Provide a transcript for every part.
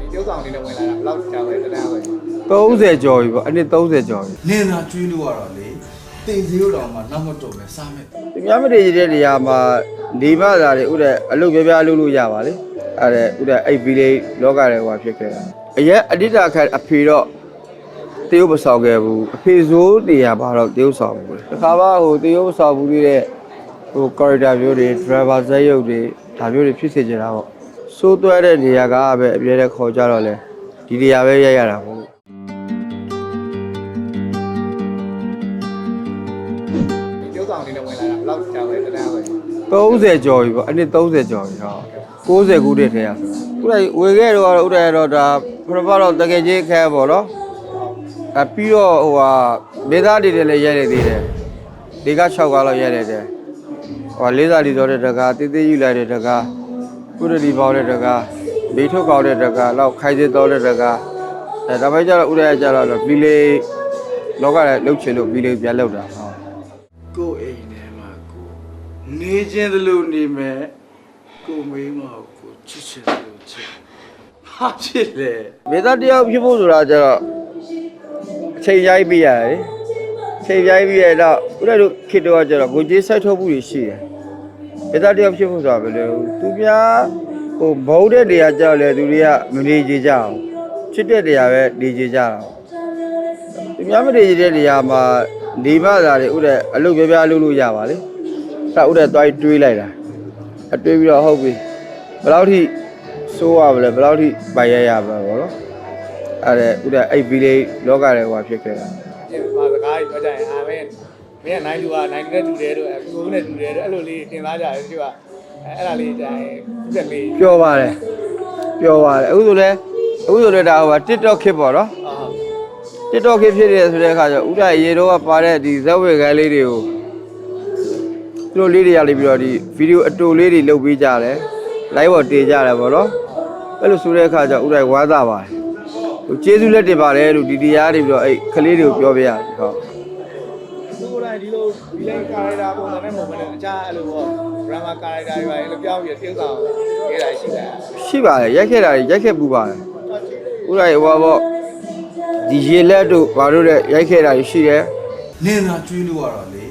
ဒီပြုတ်ဆောင်လေးနဲ့ဝင်လာတာဘယ်လောက်ကြာလဲတန်းပဲ30ကျော်ပြီပေါ့အနည်း30ကျော်ပြီနင်းသာကျွေးလို့ရတော့လေတင်စီလို့တော့မှနောက်မတော့ပဲစားမယ်ဒီများမတည်တဲ့နေရာမှာနေမသားတွေဥတဲ့အလုပ်ပြပြလုပ်လို့ရပါလေအဲ့ဒါဥတဲ့အိပ်ပြီးလေးလောကရဲ့ဟိုဖြစ်ခဲ့တာအရက်အတိတ်ခါအဖေတော့တရုပ်မဆောင်ခဲ့ဘူးအဖေစိုးနေရာမှာတော့တရုပ်ဆောင်ဘူးလေတစ်ခါမှဟိုတရုပ်မဆောင်ဘူးသေးတဲ့ဟို corridor မျိုးတွေ driver ဇက်ရုပ်တွေဒါမျိုးတွေဖြစ်စေချင်တာပေါ့ စိုးသွဲတဲ့နေရာကပဲအပြည့်နဲ့ခေါ်ကြတော့လေဒီနေရာပဲရိုက်ရတာပေါ့ဒီပြုတ်ဆောင်လေးနဲ့ဝင်လာတာဘယ်လောက်ကြာလဲတန်းပဲ30ကျော်ပြီပေါ့အနည်း30ကျော်ပြီဟော90ခုတည်းထဲရဆိုတာဥဒဝေခဲ့တော့ဥဒရတော့ဒါပရပတော့တကယ်ကြီးခဲပေါ့နော်အပြီးတော့ဟိုဟာမေသားတွေလည်းရိုက်နေသေးတယ်ဒီက6ကားလောက်ရိုက်နေတယ်ဟိုလေးစားလီစောတဲ့တကားတေးသေးယူလိုက်တဲ့တကား ကုရဒီပေါတဲ့တကားဘေထုတ်ကောက်တဲ့တကားလောက်ခိုင်စေတော်တဲ့တကားအဲဒါပဲကြတော့ဥဒရကြတော့ဘီလေးလောကလည်းလှုပ်ချင်လို့ဘီလေးပြန်လှုပ်တာဟောကိုအိမ်ထဲမှာကိုနေခြင်းသလိုနေမယ်ကိုမိန်းမကိုချစ်ချင်တယ်လို့ချစ်ဟာဖြစ်လေမေသားတယောက်ဖြစ်ဖို့ဆိုတာကျတော့အချိန်ရိုက်ပြရတယ်အချိန်ရိုက်ပြရတော့ဥရတို့ခေတ္တကကျတော့ကိုကြီးစိုက်ထုတ်မှုတွေရှိတယ် မေသားတယောက်ဖြစ်ဖို့ဆိုတာဘယ်လိုသူပြားဟိုဘုံတဲ့နေရာကျတော့လေသူတွေကမနေကြကြအောင်ချစ်တဲ့နေရာပဲနေကြကြတာသူများမနေကြတဲ့နေရာမှာနေမသားတွေဥရအလုပ်ပြပြလုပ်လို့ရပါလေအဲဥရသွားတွေးလိုက်တာအတွေးပြီးတော့ဟုတ်ပြီဘယ်လောက်ထိစိုးရပါလဲဘယ်လောက်ထိပိုင်ရရပါဘောနော်အဲ့ဒါဥဒအဲ့ဘီလေးလောကရဲ့ဟိုဖြစ်ခဲ့တာဒီမှာစကားကြီးပြောကြရင်အာမင်း မင်းကနိုင်လူကနိုင်လူနဲ့တူတယ်တို့အကူနဲ့တူတယ်တို့အဲ့လိုလေးတင်သားကြတယ်ဒီကအဲ့ဒါလေးကြရင်ပြက်လေးပြောပါတယ်ပြောပါတယ်အခုဆိုလဲအခုဆိုလဲဒါဟို TikTok ခစ်ပေါ့နော်အာ TikTok ခစ်ဖြစ်နေဆိုတဲ့အခါကျဥဒရေတော့ကပါတဲ့ဒီဇက်ဝေကန်းလေးတွေကိုသူတို့လေးတွေရလိပြီးတော့ဒီဗီဒီယိုအတူလေးတွေလုပ်ပေးကြတယ် live ပေါ်တင်ကြတယ်ပေါ့နော်အဲ့လိုဆိုတဲ့အခါကျဥဒဝါသပါတယ်ဟိုကျေးဇူးလက်တင်ပါတယ်လို့ဒီတရားတွေပြီးတော့အဲ့ကလေးတွေကိုပြောပြရတယ်ဟုတ် သူကိုယ်တိုင်ဒီလိုဒီလို character ပုံစံနဲ့မဟုတ်ဘဲနဲ့အခြားအဲ့လိုပေါ့ drama character တွေပါလေပြောင်းပြီးတယောက်ဆောင်ရေးတာရှိတာရှိပါတယ်ရိုက်ခဲ့တာတွေရိုက်ခဲ့ပူပါတယ်ဥရိုက်ဟောပေါ့ဒီရေလက်တို့ဘာတို့တဲ့ရိုက်ခဲ့တာတွေရှိတယ်နင်းသာကျွေးလို့ရတော့လေ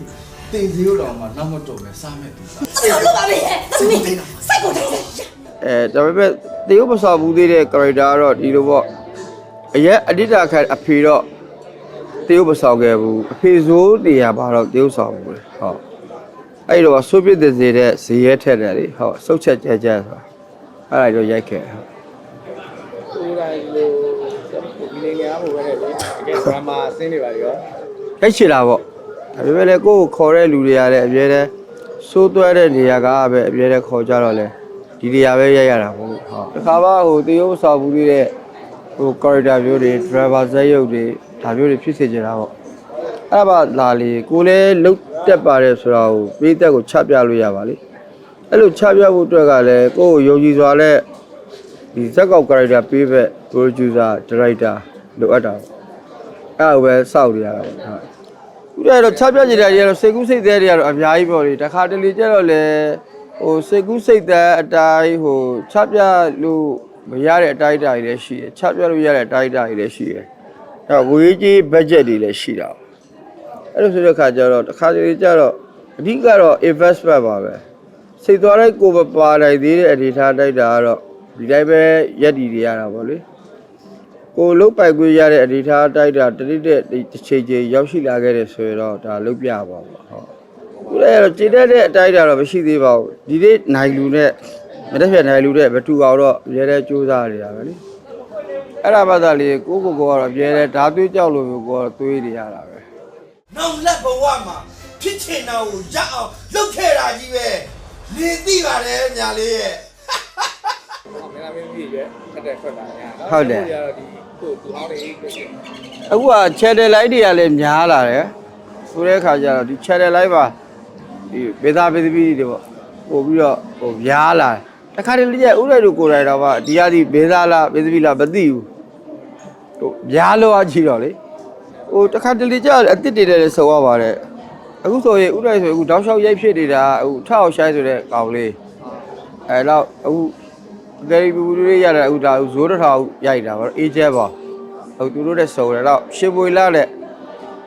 တင်စီတို့တော်မှာနောက်မတော်နဲ့စားမဲ့သူစားဆောက်လို့ပါပဲသမီးစိုက်ကိုတိုင်းစိုက်အဲဒါပေမဲ့တေယုပစာဘူးသေးတဲ့ character ကတော့ဒီလိုပေါ့အရက်အတိတ်အခါအဖေတော့ တရုပ်မစော်ခဲ့ဘူးအဖေစိုးနေရာမှာတော့တရုပ်စော်ဘူးလေဟုတ်အဲ့တော့ဆိုပြစ်တဲ့စေတဲ့ဇေရဲထက်တယ်လေဟုတ်စုတ်ချက်ကြဲကြဲဆိုတာအဲ့ဒါတော့ရိုက်ခဲ့တယ်ဟုတ်သူကိုယ်တိုင်ဒီလိုဒီနေညာဟိုပဲလေတကယ်ဒရမာဆင်းနေပါရောရိုက်ချင်တာပေါ့ဒါပေမဲ့လည်းကိုယ့်ကိုခေါ်တဲ့လူတွေကလည်းအပြဲတမ်းစိုးသွဲတဲ့နေရာကပဲအပြဲတမ်းခေါ်ကြတော့လေဒီနေရာပဲရိုက်ရတာပေါ့ဟုတ်တခါမှဟိုတရုပ်ဆောက်ဘူးသေးတဲ့ဟို corridor မျိုးတွေ driver ဇက်ရုပ်တွေ ဒါမျိုးတွေဖြစ်စေချင်တာပေါ့အဲ့ဒါမှလာလေကိုလည်းလုတ်တက်ပါတယ်ဆိုတာကိုပေးသက်ကိုချပြလို့ရပါလေအဲ့လိုချပြဖို့အတွက်ကလည်းကိုယ့်ကိုယုံကြည်စွာနဲ့ဒီဇက်ကောက် character ပေးဘက် producer director လိုအပ်တာပေါ့အဲ့ဒါကိုပဲစောက်နေရတာပေါ့ဟုတ်ခုတည်းတော့ချပြကြတဲ့တွေကတော့စိတ်ကူးစိတ်သေးတွေကတော့အများကြီးပေါ့လေတခါတလေကျတော့လေဟိုစိတ်ကူးစိတ်သက်အတိုင်းဟိုချပြလို့မရတဲ့အတိုင်းအတာတွေလည်းရှိတယ်ချပြလို့ရတဲ့အတိုင်းအတာတွေလည်းရှိတယ် အဲတော့ဝေးကြီး budget တွေလည်းရှိတာအဲ့လိုဆိုတဲ့ခါကျတော့တခါတလေကျတော့အဓိကတော့ investment ပါပဲစိတ်သွားလိုက်ကိုယ်မပါနိုင်သေးတဲ့အနေထားတိုက်တာကတော့ဒီတိုင်းပဲရက်တည်နေရတာပေါ့လေကိုလုတ်ပိုက်ခွေးရတဲ့အနေထားတိုက်တာတတိတဲ့တစ်ချိန်ချိန်ရောက်ရှိလာခဲ့တယ်ဆိုရင်တော့ဒါလုတ်ပြပါပါဟုတ်ခုလည်းတော့ခြေတက်တဲ့အတိုက်တာတော့မရှိသေးပါဘူးဒီနေ့နိုင်လူနဲ့မတက်ပြတ်နိုင်လူနဲ့မတူအောင်တော့အများနဲ့စူးစမ်းနေတာပဲလေ အဲ့ဒါမှသာလေကိုကိုကိုကတော့အများနဲ့ဓာသွေးကြောက်လို့မျိုးကိုကတော့သွေးနေရတာပဲနောက်လက်ဘဝမှာဖြစ်ချင်တာကိုရအောင်လုပ်ခဲ့တာကြီးပဲနေသိပါတယ်ညာလေးရဲ့မင်းလာမင်းကြီးရွယ်ဖက်တဲ့ဖက်တာညာနော်ဟုတ်တယ်ဒီကတော့ဒီကိုသူအောင်နေလို့ရှိရင်အခုက channel light တွေကလည်းများလာတယ်ဆိုတဲ့အခါကျတော့ဒီ channel light ပါဒီဘေသာဘေသပီတွေပေါ့ပို့ပြီးတော့ဟိုများလာတယ် တခါတလေကျဥရိုက်တို့ကိုယ်တိုင်တော့မှဒီဟာဒီဘေသာလားဘေသပီလားမသိဘူးဟိုများလို့အချီတော့လေဟိုတခါတလေကျအစ်စ်တွေလည်းဆုံရပါတယ်အခုဆိုရင်ဥရိုက်ဆိုအခုတောက်လျှောက်ရိုက်ဖြစ်နေတာအခုထောက်အောင်ရှိုင်းဆိုတဲ့ကောင်လေးအဲတော့အခုကယ်ရီဘူးလေးရတယ်အခုဒါဇိုးတစ်ထောင်ရိုက်တာပါအေးကျဲပါဟုတ်သူတို့တဲ့စုံတယ်တော့ရှင်ပွေလာတဲ့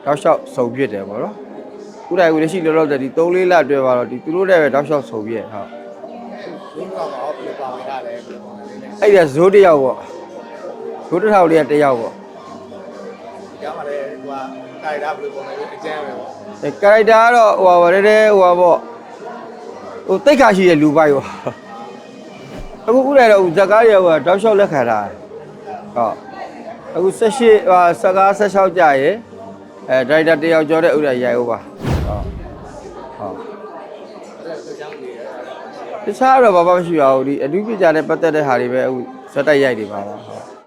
တောက်လျှောက်စုံဖြစ်တယ်ပေါ့နော်ခုတိုင်ကလည်းရှိလောလောဆယ်ဒီ3လေးလအတွဲပါတော့ဒီသူတို့တဲ့ပဲတောက်လျှောက်စုံပြည့်ဟုတ် အဲ့ဒါဇိုးတစ်ယောက်ပေါ့ဇိုးတစ်ထောင်လေးကတစ်ယောက်ပေါ့ရမှာလေဟိုကတိုင်တာဘယ်လိုပုံလဲအကျမ်းပဲပေါ့အဲကာရိုက်တာကတော့ဟိုပါဗါတဲ့တဲ့ဟိုပါပေါ့ဟိုတိတ်ခါရှိတဲ့လူပိုက်ပေါ့အခုဥရတော့ဇက်ကားတွေကတောက်လျှောက်လက်ခံတာဟုတ်အခု18ဟာစကား16ကြာရေအဲဒါရိုက်တာတစ်ယောက်ကျော်တဲ့ဥရရိုက်ဦးပါဟုတ်ဟုတ်အဲ့ဒါကြောင့်နေရ တာတခြားတော့ဘာမှမရှိပါဘူးဒီအလူပြကြတဲ့ပတ်သက်တဲ့ဟာတွေပဲအခုဇက်တိုက်ရိုက်နေပါပါဟုတ်